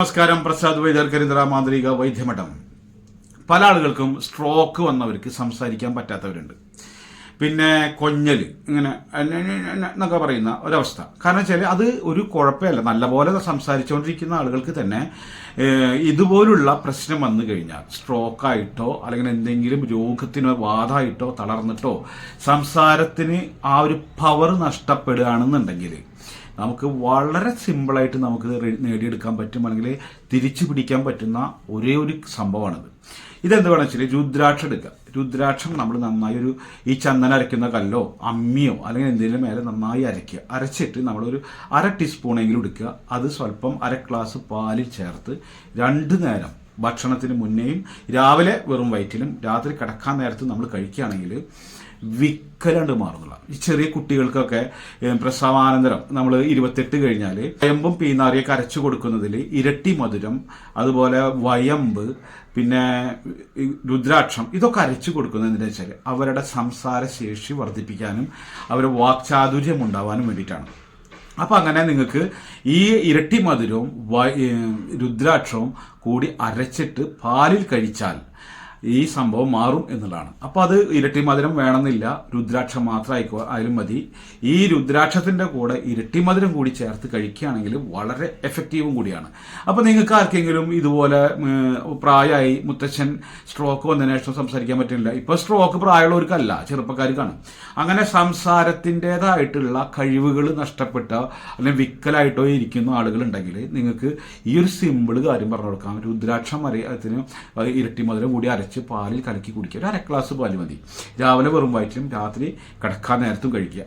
നമസ്കാരം പ്രസാദ് വൈദ്യർ കരിന്ദ്ര മാന്ത്രിക വൈദ്യമഠം. പല ആളുകൾക്കും സ്ട്രോക്ക് വന്നവർക്ക് സംസാരിക്കാൻ പറ്റാത്തവരുണ്ട്. പിന്നെ കൊഞ്ഞൽ ഇങ്ങനെ എന്നൊക്കെ പറയുന്ന ഒരവസ്ഥ. കാരണം വെച്ചാൽ അത് ഒരു കുഴപ്പമല്ല. നല്ലപോലെ സംസാരിച്ചുകൊണ്ടിരിക്കുന്ന ആളുകൾക്ക് തന്നെ ഇതുപോലുള്ള പ്രശ്നം വന്നു കഴിഞ്ഞാൽ സ്ട്രോക്കായിട്ടോ അല്ലെങ്കിൽ എന്തെങ്കിലും രോഗത്തിനോ വാദമായിട്ടോ തളർന്നിട്ടോ സംസാരത്തിന് ആ ഒരു പവർ നഷ്ടപ്പെടുകയാണെന്നുണ്ടെങ്കിൽ നമുക്ക് വളരെ സിമ്പിളായിട്ട് നമുക്ക് നേടിയെടുക്കാൻ പറ്റും അല്ലെങ്കിൽ തിരിച്ചു പിടിക്കാൻ പറ്റുന്ന ഒരേ ഒരു സംഭവമാണിത്. ഇതെന്ത് വേണമെന്ന് വെച്ചാൽ രുദ്രാക്ഷം എടുക്കുക. രുദ്രാക്ഷം നമ്മൾ നന്നായി ഒരു ഈ ചന്ദനം അരയ്ക്കുന്ന കല്ലോ അമ്മിയോ അല്ലെങ്കിൽ എന്തെങ്കിലും മേലെ നന്നായി അരയ്ക്കുക. അരച്ചിട്ട് നമ്മളൊരു അര ടീസ്പൂണെങ്കിലും എടുക്കുക. അത് സ്വല്പം അര ഗ്ലാസ് പാലിൽ ചേർത്ത് രണ്ട് നേരം ഭക്ഷണത്തിന് മുന്നേയും രാവിലെ വെറും വയറ്റിലും രാത്രി കിടക്കാൻ നേരത്ത് നമ്മൾ കഴിക്കുകയാണെങ്കിൽ വിക്കലാണ്ട് മാറുന്നുള്ള. ഈ ചെറിയ കുട്ടികൾക്കൊക്കെ പ്രസവാനന്തരം നമ്മൾ ഇരുപത്തെട്ട് കഴിഞ്ഞാൽ വയമ്പും പീനാറിയെ കരച്ചു കൊടുക്കുന്നതിൽ ഇരട്ടി മധുരം അതുപോലെ വയമ്പ് പിന്നെ രുദ്രാക്ഷം ഇതൊക്കെ അരച്ചു കൊടുക്കുന്നതിന് വെച്ചാൽ അവരുടെ സംസാര ശേഷി വർദ്ധിപ്പിക്കാനും അവരുടെ വാക്ചാതുര്യം ഉണ്ടാവാനും വേണ്ടിയിട്ടാണ്. അപ്പൊ അങ്ങനെ നിങ്ങൾക്ക് ഈ ഇരട്ടി മധുരവും രുദ്രാക്ഷവും കൂടി അരച്ചിട്ട് പാലിൽ കഴിച്ചാൽ ഈ സംഭവം മാറും എന്നുള്ളതാണ്. അപ്പോൾ അത് ഇരട്ടി മധുരം വേണമെന്നില്ല. രുദ്രാക്ഷം മാത്രം ആയിക്കോ ആയാലും മതി. ഈ രുദ്രാക്ഷത്തിന്റെ കൂടെ ഇരട്ടി മധുരം കൂടി ചേർത്ത് കഴിക്കുകയാണെങ്കിൽ വളരെ എഫക്റ്റീവും കൂടിയാണ്. അപ്പോൾ നിങ്ങൾക്ക് ആർക്കെങ്കിലും ഇതുപോലെ പ്രായമായി മുത്തച്ഛൻ സ്ട്രോക്ക് വന്നതിന് ശേഷം സംസാരിക്കാൻ പറ്റുന്നില്ല. ഇപ്പൊ സ്ട്രോക്ക് പ്രായമുള്ളവർക്കല്ല ചെറുപ്പക്കാർക്കാണ്. അങ്ങനെ സംസാരത്തിന്റെതായിട്ടുള്ള കഴിവുകൾ നഷ്ടപ്പെട്ട അല്ലെങ്കിൽ വിക്കലായിട്ടോ ഇരിക്കുന്ന ആളുകൾ ഉണ്ടെങ്കിൽ നിങ്ങൾക്ക് ഈ ഒരു സിമ്പിൾ കാര്യം പറഞ്ഞു കൊടുക്കാം. രുദ്രാക്ഷം അറിയത്തിന് ഇരട്ടി മധുരം കൂടി അരച്ച് പാലിൽ കലക്കി കുടിക്കുക. ഒരു അര ഗ്ലാസ് പാൽ മതി. രാവിലെ വെറും വയറ്റിലും രാത്രി കിടക്കാൻ നേരത്തും കഴിക്കുക.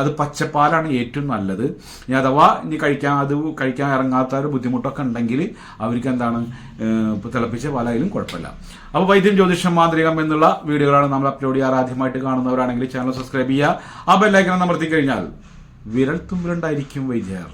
അത് പച്ചപ്പാലാണ് ഏറ്റവും നല്ലത്. ഇനി അഥവാ ഇനി കഴിക്കാൻ അത് കഴിക്കാൻ ഇറങ്ങാത്ത ഒരു ബുദ്ധിമുട്ടൊക്കെ ഉണ്ടെങ്കിൽ അവർക്ക് എന്താണ് ഇപ്പോൾ ഇപ്പൊ തിളപ്പിച്ച പാലായാലും കുഴപ്പമില്ല. അപ്പോൾ വൈദ്യം ജ്യോതിഷം മാന്ത്രികം എന്നുള്ള വീഡിയോകളാണ് നമ്മൾ അപ്ലോഡ് ചെയ്യാറ്. ആദ്യമായിട്ട് കാണുന്നവരാണെങ്കിൽ ചാനൽ സബ്സ്ക്രൈബ് ചെയ്യുക. ആ ബെല്ലൈക്കൺ അമർത്തി കഴിഞ്ഞാൽ വിരൽ തുമ്പിലുണ്ടായിരിക്കും വൈദ്യർ.